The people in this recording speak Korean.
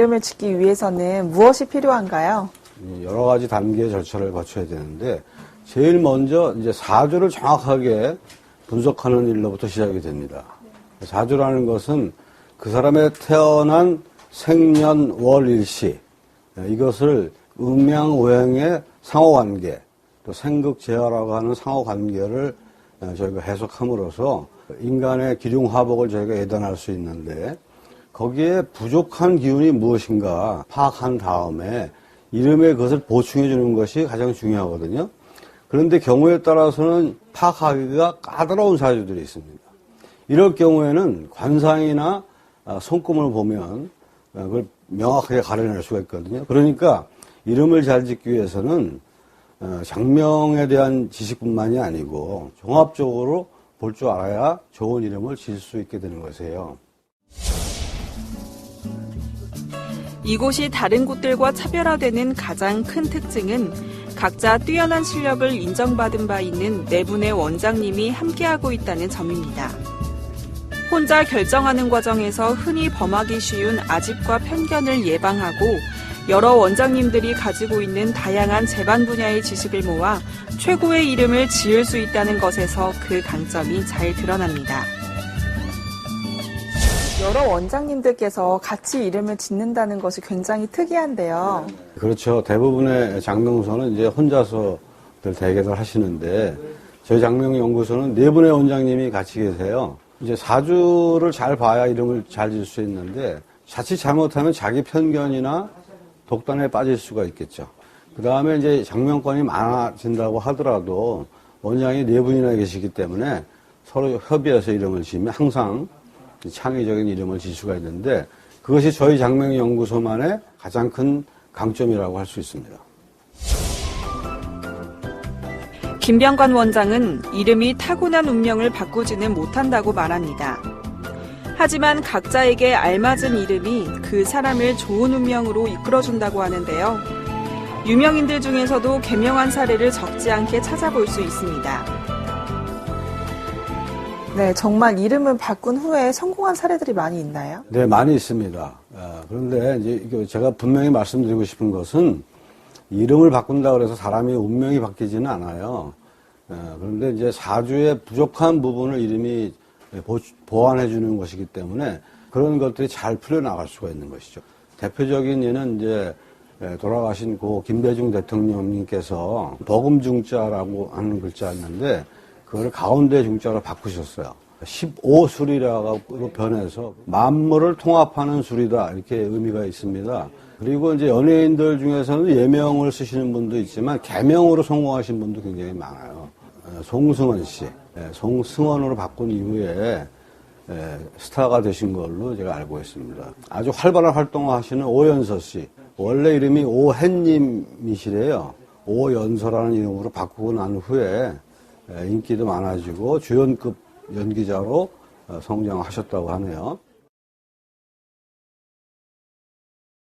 이름을 짓기 위해서는 무엇이 필요한가요? 이 여러 가지 단계 절차를 거쳐야 되는데 제일 먼저 이제 사주를 정확하게 분석하는 일로부터 시작이 됩니다. 사주라는 것은 그 사람의 태어난 생년 월일시 이것을 음양오행의 상호관계 또 생극제화라고 하는 상호관계를 어, 저희가 해석함으로써 인간의 기륭화복을 저희가 예단할 수 있는데 거기에 부족한 기운이 무엇인가 파악한 다음에 이름에 그것을 보충해 주는 것이 가장 중요하거든요. 그런데 경우에 따라서는 파악하기가 까다로운 사주들이 있습니다. 이럴 경우에는 관상이나 아, 손금을 보면 아, 그걸 명확하게 가려낼 수가 있거든요. 그러니까 이름을 잘 짓기 위해서는 어, 장명에 대한 지식뿐만이 아니고 종합적으로 볼 줄 알아야 좋은 이름을 지을 수 있게 되는 것이에요. 이곳이 다른 곳들과 차별화되는 가장 큰 특징은 각자 뛰어난 실력을 인정받은 바 있는 네 분의 원장님이 함께하고 있다는 점입니다. 혼자 결정하는 과정에서 흔히 범하기 쉬운 아집과 편견을 예방하고 여러 원장님들이 가지고 있는 다양한 재반 분야의 지식을 모아 최고의 이름을 지을 수 있다는 것에서 그 강점이 잘 드러납니다. 원장님들께서 같이 이름을 짓는다는 것이 굉장히 특이한데요. 그렇죠. 대부분의 장명소는 이제 혼자서들 대개들 하시는데 저희 장명연구소는 네 분의 원장님이 같이 계세요. 이제 사주를 잘 봐야 이름을 잘 지을 수 있는데 자칫 잘못하면 자기 편견이나 독단에 빠질 수가 있겠죠. 그 다음에 이제 장명권이 많아진다고 하더라도 원장이 네 분이나 계시기 때문에 서로 협의해서 이름을 지으면 항상 창의적인 이름을 질 수가 있는데 그것이 저희 장명연구소만의 가장 큰 강점이라고 할 수 있습니다. 김병관 원장은 이름이 타고난 운명을 바꾸지는 못한다고 말합니다. 하지만 각자에게 알맞은 이름이 그 사람을 좋은 운명으로 이끌어준다고 하는데요. 유명인들 중에서도 개명한 사례를 적지 않게 찾아볼 수 있습니다. 네, 정말 이름을 바꾼 후에 성공한 사례들이 많이 있나요? 네, 많이 있습니다. 아, 그런데 이제 제가 분명히 말씀드리고 싶은 것은 이름을 바꾼다 그래서 사람이 운명이 바뀌지는 않아요. 아, 그런데 이제 사주의 부족한 부분을 이름이 보, 보완해 주는 것이기 때문에 그런 것들이 잘 풀려나갈 수가 있는 것이죠. 대표적인 예는 이제 예, 돌아가신 고 김대중 대통령님께서 버금중자라고 하는 글자였는데 그걸 가운데 중자로 바꾸셨어요. 15술이라고 변해서 만물을 통합하는 술이다 이렇게 의미가 있습니다. 그리고 이제 연예인들 중에서는 예명을 쓰시는 분도 있지만 개명으로 성공하신 분도 굉장히 많아요. 어, 송승헌 씨, 예, 송승헌으로 바꾼 이후에 예, 스타가 되신 걸로 제가 알고 있습니다. 아주 활발한 활동을 하시는 오연서 씨, 원래 이름이 오햇님이시래요. 오연서라는 이름으로 바꾸고 난 후에 예, 인기도 많아지고 주연급 연기자로 어, 성장하셨다고 하네요.